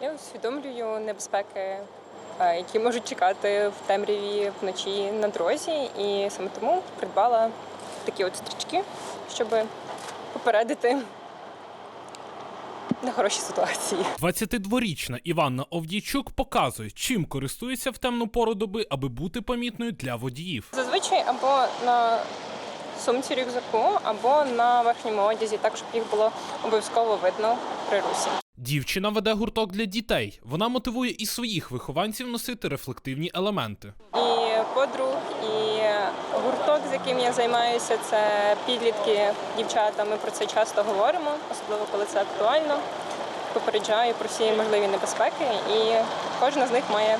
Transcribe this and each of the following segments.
Я усвідомлюю небезпеки, е, які можуть чекати в темряві вночі на дорозі, і саме тому придбала такі от стрічки, щоб попередити нехороші ситуації. 22-річна Іванна Овдійчук показує, чим користується в темну пору доби, аби бути помітною для водіїв. Зазвичай або на сумці рюкзаку, або на верхньому одязі, так щоб їх було обов'язково видно при русі. Дівчина веде гурток для дітей. Вона мотивує і своїх вихованців носити рефлективні елементи. І подруг, і гурток, з яким я займаюся, це підлітки, дівчата. Ми про це часто говоримо, особливо коли це актуально. Попереджаю про всі можливі небезпеки, і кожна з них має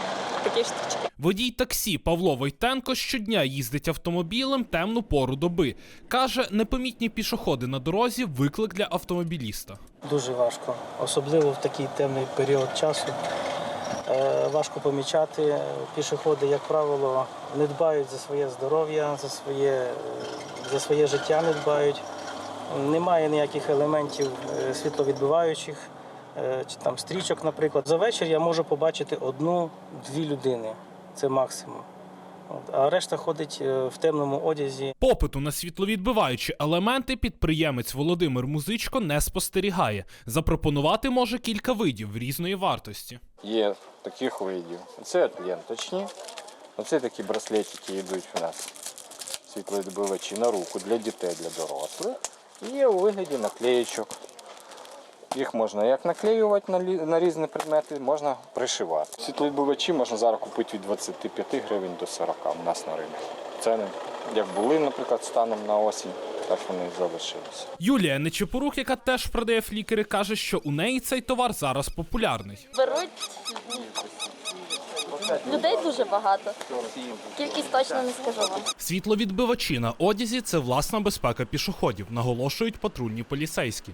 такі ж стрічки. Водій таксі Павло Войтенко щодня їздить автомобілем темну пору доби. Каже, непомітні пішоходи на дорозі виклик для автомобіліста. Дуже важко, особливо в такий темний період часу. Е, Важко помічати. Пішоходи, як правило, не дбають за своє здоров'я, за своє, е, за своє життя не дбають. Немає ніяких елементів е, світловідбиваючих, чи там стрічок, наприклад. За вечір я можу побачити одну-дві людини. Це максимум. А решта ходить е, в темному одязі. Попиту на світловідбиваючі елементи підприємець Володимир Музичко не спостерігає. Запропонувати може кілька видів різної вартості. Є таких видів. Це ленточні. Оце такі браслетики йдуть у нас. Світловідбивачі на руку для дітей, для дорослих. Є у вигляді наклеєчок. Їх можна як наклеювати на, лі- на різні предмети, можна пришивати. Світловідбивачі можна зараз купити від 25 гривень до 40 у нас на ринку. Ціни як були, наприклад, станом на осінь, так вони і залишилися. Юлія Нечепорух, яка теж продає флікери, каже, що у неї цей товар зараз популярний. беруть людей дуже багато. Кількість точно не скажу вам. Світловідбивачі на одязі це власна безпека пішоходів, наголошують патрульні поліцейські.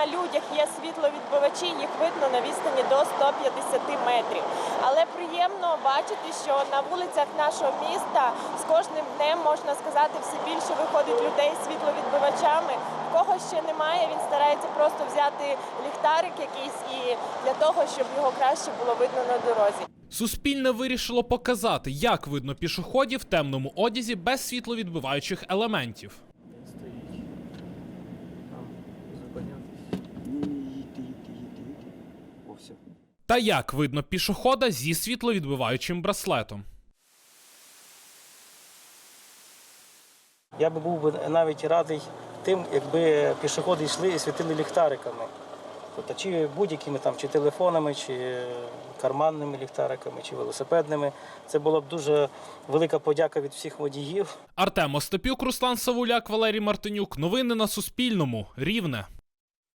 На людях є світловідбивачі, їх видно на відстані до 150 метрів. Але приємно бачити, що на вулицях нашого міста з кожним днем можна сказати все більше виходить людей з світловідбивачами. Кого ще немає, він старається просто взяти ліхтарик якийсь і для того, щоб його краще було видно на дорозі. Суспільне вирішило показати, як видно пішоходів в темному одязі без світловідбиваючих елементів. Та як видно пішохода зі світловідбиваючим браслетом. Я би був би навіть радий тим, якби пішоходи йшли і світили ліхтариками. Тобто, чи будь-якими там, чи телефонами, чи карманними ліхтариками, чи велосипедними. Це була б дуже велика подяка від всіх водіїв. Артем Остапюк, Руслан Савуляк, Валерій Мартинюк. Новини на Суспільному. Рівне.